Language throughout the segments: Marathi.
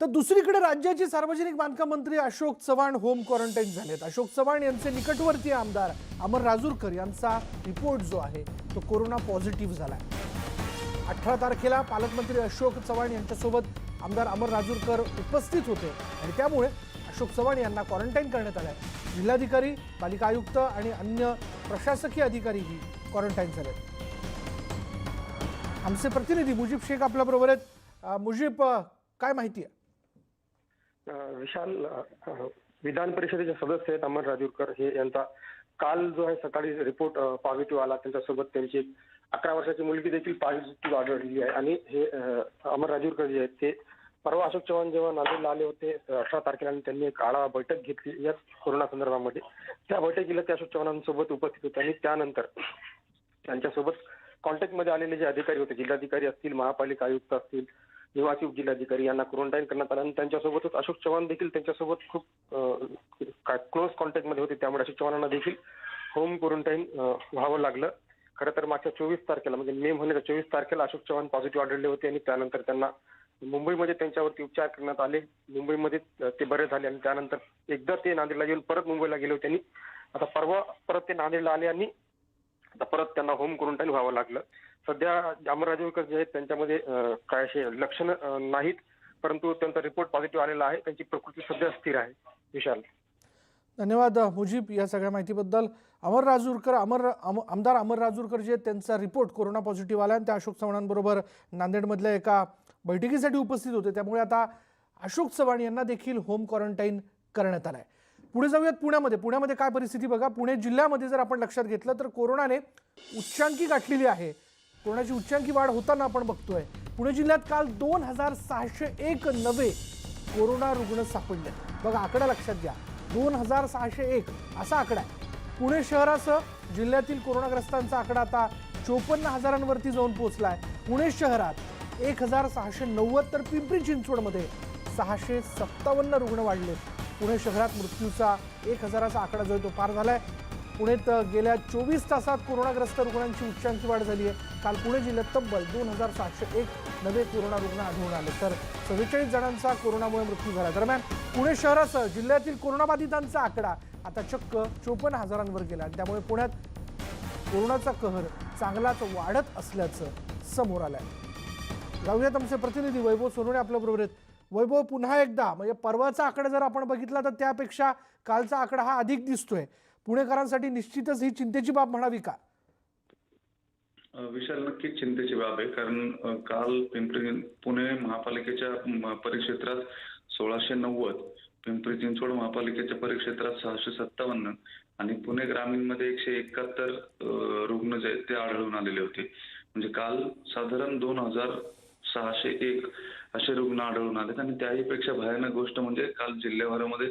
तर दुसरीकडे राज्याचे सार्वजनिक बांधकाम मंत्री अशोक चव्हाण होम क्वारंटाईन झालेत. अशोक चव्हाण यांचे निकटवर्तीय आमदार अमर राजूरकर यांचा रिपोर्ट जो आहे तो कोरोना पॉझिटिव्ह झालाय. अठरा तारखेला पालकमंत्री अशोक चव्हाण यांच्यासोबत आमदार अमर राजूरकर उपस्थित होते आणि त्यामुळे अशोक चव्हाण यांना क्वारंटाईन करण्यात आलंय. जिल्हाधिकारी पालिका आयुक्त आणि अन्य प्रशासकीय अधिकारीही क्वारंटाईन झाले आमचे प्रतिनिधी मुजीब शेख आपल्याबरोबर आहेत. मुजीब काय माहिती आहे? विशाल विधान परिषदेचे सदस्य आहेत अमर राजूरकर. हे यांचा काल जो आहे सकाळी रिपोर्ट पॉझिटिव्ह आला. त्यांच्यासोबत त्यांची एक अकरा वर्षाची मुलगी देखील पॉझिटिव्ह आढळली आहे. आणि हे अमर राजूरकर जे आहेत ते परवा अशोक चव्हाण जेव्हा नांदेडला आले होते अठरा तारखेला आणि त्यांनी एक आढावा बैठक घेतली. या कोरोना संदर्भामध्ये. त्या बैठकीला ते अशोक चव्हाणांसोबत उपस्थित होते. आणि त्यानंतर त्यांच्यासोबत कॉन्टॅक्टमध्ये आलेले जे अधिकारी होते जिल्हाधिकारी असतील महापालिका आयुक्त असतील निवासी उपजिल्हाधिकारी यांना क्वारंटाईन करण्यात आलं आणि त्यांच्यासोबतच अशोक चव्हाण देखील त्यांच्यासोबत खूप क्लोज कॉन्टॅक्टमध्ये होते त्यामुळे अशोक चव्हाणांना देखील होम क्वारंटाईन व्हावं लागलं. खरं तर मागच्या चोवीस तारखेला म्हणजे मे महिन्याच्या चोवीस तारखेला अशोक चव्हाण पॉझिटिव्ह आढळले होते आणि त्यानंतर त्यांना मुंबईमध्ये त्यांच्यावरती उपचार करण्यात आले. मुंबईमध्ये ते बरे झाले आणि त्यानंतर एकदा ते नांदेडला येऊन परत मुंबईला गेले होते आणि आता परवा परत ते नांदेडला आले आणि आता परत त्यांना होम क्वारंटाईन व्हावं लागलं. सध्या अमर राजूरकर जे आहेत त्यांच्यामध्ये काय असे लक्षणं नाहीत. परंतु त्यांचा रिपोर्ट पॉझिटिव्ह आलेला आहे. त्यांची प्रकृती सध्या स्थिर आहे. विशाल. धन्यवाद मुजीब या सगळ्या माहितीबद्दल. अमर राजूरकर अमर अम- आमदार अमर राजूरकर जे आहेत त्यांचा रिपोर्ट कोरोना पॉझिटिव्ह आला आणि त्या अशोक चव्हाणांबरोबर नांदेडमधल्या एका बैठकीसाठी उपस्थित होते. त्यामुळे आता अशोक चव्हाण यांना देखील होम क्वारंटाईन करण्यात आलं आहे पुढे जाऊयात पुण्यामध्ये. पुण्यामध्ये काय परिस्थिती बघा. पुणे जिल्ह्यामध्ये जर आपण लक्षात घेतलं तर कोरोनाने उच्चांकी गाठलेली आहे. कोरोनाची उच्चांकी वाढ होताना आपण बघतोय. पुणे जिल्ह्यात काल दोन हजार सहाशे एक नवे कोरोना रुग्ण सापडले. बघा आकडा लक्षात घ्या. दोन हजार सहाशे एक असा आकडा आहे. पुणे शहरासह जिल्ह्यातील कोरोनाग्रस्तांचा आकडा आता चोपन्न हजारांवरती जाऊन पोहोचला आहे पुणे शहरात एक हजार सहाशे नव्वद तर पिंपरी चिंचवडमध्ये सहाशे सत्तावन्न रुग्ण वाढले पुणे शहरात मृत्यूचा एक हजाराचा आकडा जो आहे तो पार झालाय. पुण्यात गेल्या चोवीस तासात कोरोनाग्रस्त रुग्णांची उच्चांकी वाढ झाली आहे. काल पुणे जिल्ह्यात तब्बल दोन हजार सातशे एक नवे कोरोना रुग्ण आढळून आले. तर चव्वेचाळीस जणांचा कोरोनामुळे मृत्यू झाला. दरम्यान पुणे शहरासह जिल्ह्यातील कोरोनाबाधितांचा आकडा आता चक्क चोपन्न हजारांवर गेला आणि त्यामुळे पुण्यात कोरोनाचा कहर चांगलाच वाढत असल्याचं समोर आलं आहे जाऊयात आमचे प्रतिनिधी वैभव सोनवणे आपल्याबरोबर आहेत वैभव पुन्हा एकदा म्हणजे परवाचा आकडा जर आपण बघितला तर त्यापेक्षा कालचा आकडा हा अधिक दिसतोय. पुणेकरांसाठी निश्चितच ही चिंतेची बाब म्हणावी का? विशाल नक्कीच चिंतेची बाब आहे. कारण काल पिंपरी पुणे महापालिकेच्या परिक्षेत्रात सोळाशे नव्वद पिंपरी चिंचवड महापालिकेच्या परिक्षेत्रात सहाशे सत्तावन्न आणि पुणे ग्रामीणमध्ये एकशे एकाहत्तर रुग्ण जे आहेत ते आढळून आलेले होते. म्हणजे काल साधारण दोन हजार सहाशे एक असे रुग्ण आढळून आलेत. आणि त्याही पेक्षा भयानक गोष्ट म्हणजे काल जिल्ह्याभरामध्ये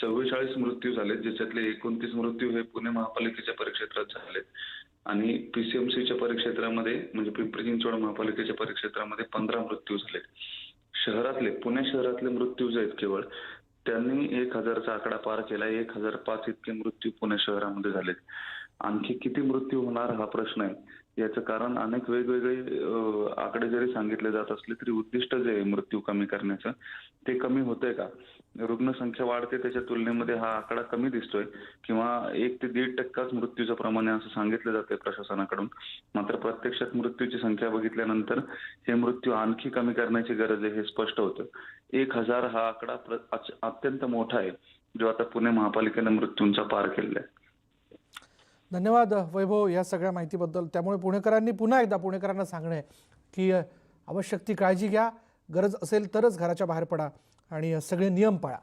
चव्वेचाळीस मृत्यू झालेत. ज्याच्यातले एकोणतीस मृत्यू हे पुणे महापालिकेच्या परिक्षेत्रात झालेत. आणि पीसीएमसीच्या परिक्षेत्रामध्ये म्हणजे पिंपरी चिंचवड महापालिकेच्या परिक्षेत्रामध्ये पंधरा मृत्यू झालेत. शहरातले पुणे शहरातले मृत्यू जे आहेत केवळ त्यांनी एक हजारचा आकडा पार केला. एक हजार पाच इतके मृत्यू पुणे शहरामध्ये झालेत. आणखी किती मृत्यू होणार हा प्रश्न आहे. याचं कारण अनेक वेगवेगळे आकडे जरी सांगितले जात असले तरी उद्दिष्ट जे आहे मृत्यू कमी करण्याचं ते कमी होतंय का? रुग्णसंख्या वाढते त्याच्या तुलनेमध्ये हा आकडा कमी दिसतोय किंवा एक ते दीड टक्काच मृत्यूचं प्रमाण आहे असं सांगितलं जातंय प्रशासनाकडून. मात्र प्रत्यक्षात मृत्यूची संख्या बघितल्यानंतर हे मृत्यू आणखी कमी करण्याची गरज आहे हे स्पष्ट होतं. एक हजार हा आकडा अत्यंत मोठा आहे जो आता पुणे महापालिकेने मृत्यूंचा पार केलेला आहे. धन्यवाद वैभव या सगळ्या माहितीबद्दल. त्यामुळे पुणेकरांनी पुन्हा एकदा पुणेकरांना सांगणे की आवश्यक ती काळजी घ्या. गरज असेल तरच घराच्या बाहेर पडा आणि सगळे नियम पाळा.